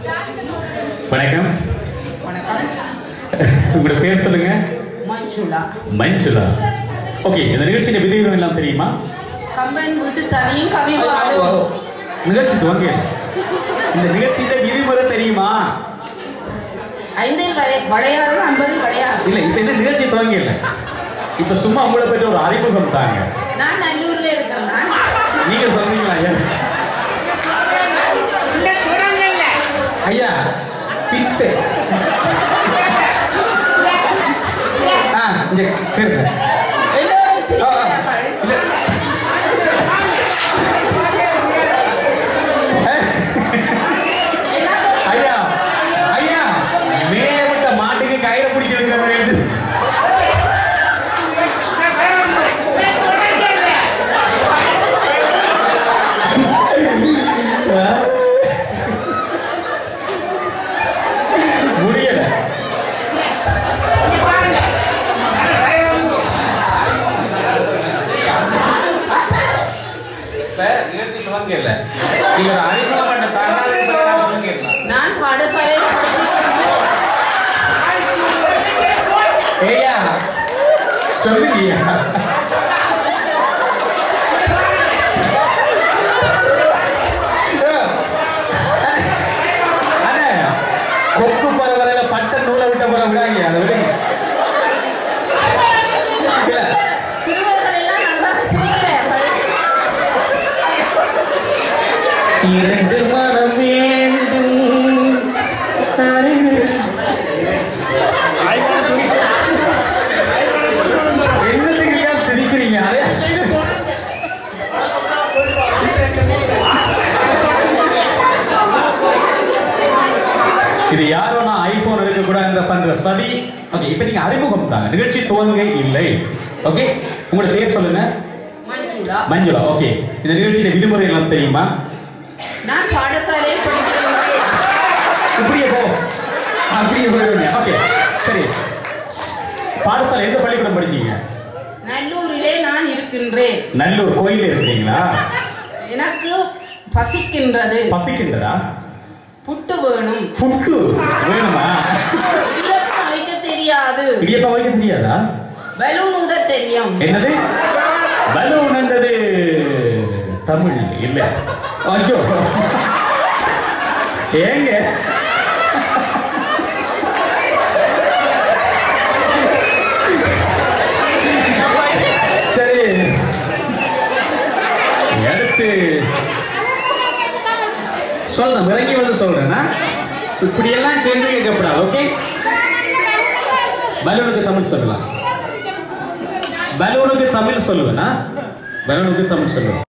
வணக்கம். வணக்கம். உங்களோட பேர் சொல்லுங்க. மஞ்சுளா. மஞ்சுளா. ஓகே இந்த நிகழ்ச்சியில விதிவிரம் எல்லாம் தெரியுமா? கம்பன் வீட்டு தனியும் கவி நிகழ்ச்சி துவங்க. இந்த நிகழ்ச்சியில விதிமுறை தெரியுமா? ஐந்தில் வளையாது ஐம்பதில் வளையாது. இல்ல இப்ப என்ன நிகழ்ச்சி துவங்க இல்ல? இப்ப சும்மா உங்களை பற்றி ஒரு அறிமுகம் தாங்க. நான் நல்லூர்ல இருக்கிறேன். நீங்க சொல்றீங்களா ஐயா ஐயா பித்து ஆ இங்க இப்ப நிகழ்ச்சி துவங்கல அறிமுகம் பண்ண தகவல் துவங்கிடலாம் நான் பாடசாலையில் ஏய்யா சொல்லுங்கய்யா. அண்ணே, கொக்கு பரவரையில பட்ட நூலை விட்ட போல விடாங்க அதை விடுங்க இல்ல, சிறுவர்கள் எல்லாம் நன்றாக சிரிக்கிறார்கள் இரண்டு மனம் வேண்டும் என்னத்துக்கு சிரிக்கிறீங்க? இது யாரோனா ஐபோன் எடுக்க கூட இந்த பண்ற சதி. ஓகே இப்போ நீங்க அறிமுகம் தாங்க. நிகழ்ச்சி துவங்க இல்லை. ஓகே உங்களோட பேர் சொல்லுங்க. மஞ்சுளா. மஞ்சுளா ஓகே இந்த நிகழ்ச்சியில விதிமுறை எல்லாம் தெரியுமா? நான் பாடசாலையில் படிக்கிறேன் இப்படியே போ. அப்படியே போயிருவீங்க ஓகே சரி. பாடசாலை எந்த பள்ளிக்கூடம் படிச்சீங்க? நல்லூரிலே நான் இருக்கின்றேன். நல்லூர் கோயில்ல இருக்கீங்களா? எனக்கு பசிக்கின்றது. பசிக்கின்றதா? புட்டு வேணும். புட்டு வேணுமா? இடியப்பம் வைக்க தெரியாது. இடியப்பா வைக்க தெரியாதா? பலூன் ஊத தெரியும். என்னது? பலூன் என்றது. தமிழ் இல்லை. ஐயோ. ஏங்க? சரி. அடுத்து சொல்றேன் விலங்கி வந்து சொல்றேன்னா இப்படியெல்லாம் கேள்வி கேட்கப்படாது ஓகே பலூனுக்கு தமிழ் சொல்லலாம். பலூனுக்கு தமிழ் சொல்லுவேனா பலூனுக்கு தமிழ் சொல்லுவேன்.